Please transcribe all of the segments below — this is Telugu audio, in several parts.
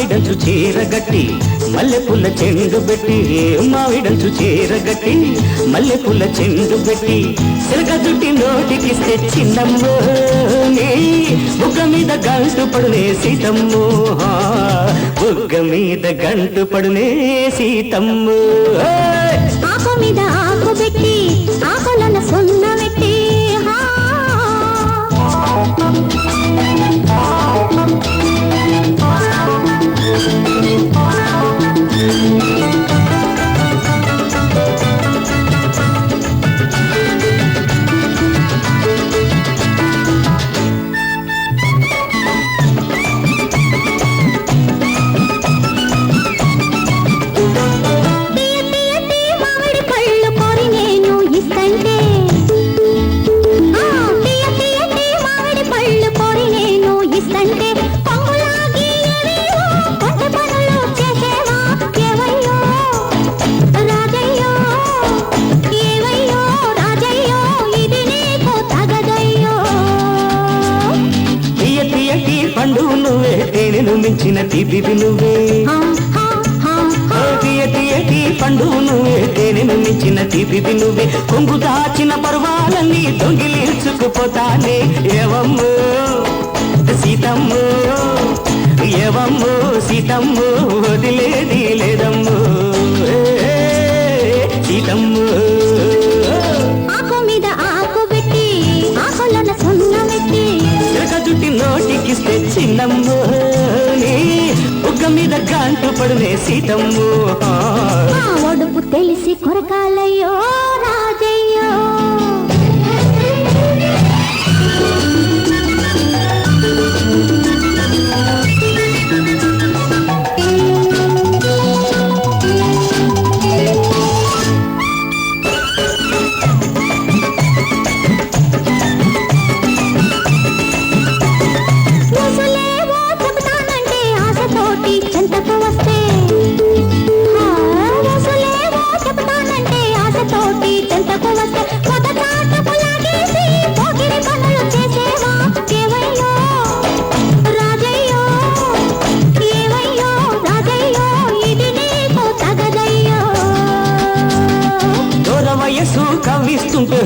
చీరగట్టి మల్లెపూల చెండు పెట్టి మావిడంచు చీరగట్టి మల్లెపూల చెండు పెట్టి సిరగ జుట్టి నోటికిస్తే చిన్నమ్మో బుగ్గ మీద గంటు పడునే సీతమ్మో. బుగ్గ మీద గంటు పడునే సీతమ్మో. ఆకు మీద ఆకు పెట్టి ఆకులన సున్నా తీయ తేనెను మించిన ఓ హా. తీయ తీయటి పండు నువ్వే తేనెను మించిన తీపిది నువ్వే. కొంగు దాచిన పర్వాలన్నీ దొంగిలించుకుపోతానే ఏవమ్మో సీతమ్మో ఏవమ్మో సీతమ్మో వదిలేది లేదమ్మో. సీతమ్మో. ఆకు మీద గంటు ఒడుపు తెలిసి కొరకాలయ్యో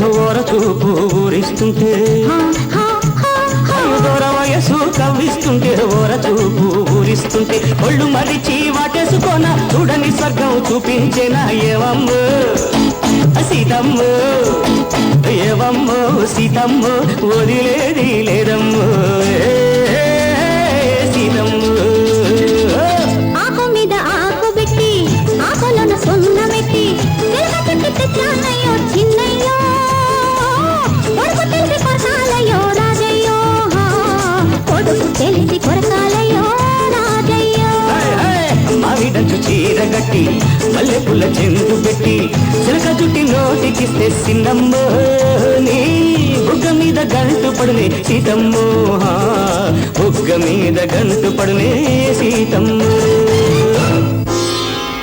ఓర చూపు ఊరిస్తుంటే. దూర వయస్సు కవ్విస్తుంటే ఓర చూపు ఊరిస్తుంటే. ఒళ్ళు మరిచి వాటేసుకోన చూడని స్వర్గం చూపించేనా ఏవమ్మో సీతమ్మో ఏవమ్మో సీతమ్మో వదిలేది లేదమ్మో. మావిడంచు చీరగట్టి మల్లెపూల చెండు పెట్టి చిలక జుట్టి నోటికిస్తే సిన్నమ్మో నీ బుగ్గ మీద గంటు పడునే సీతమ్మో. బుగ్గ మీద గంటు పడునే సీతమ్మో.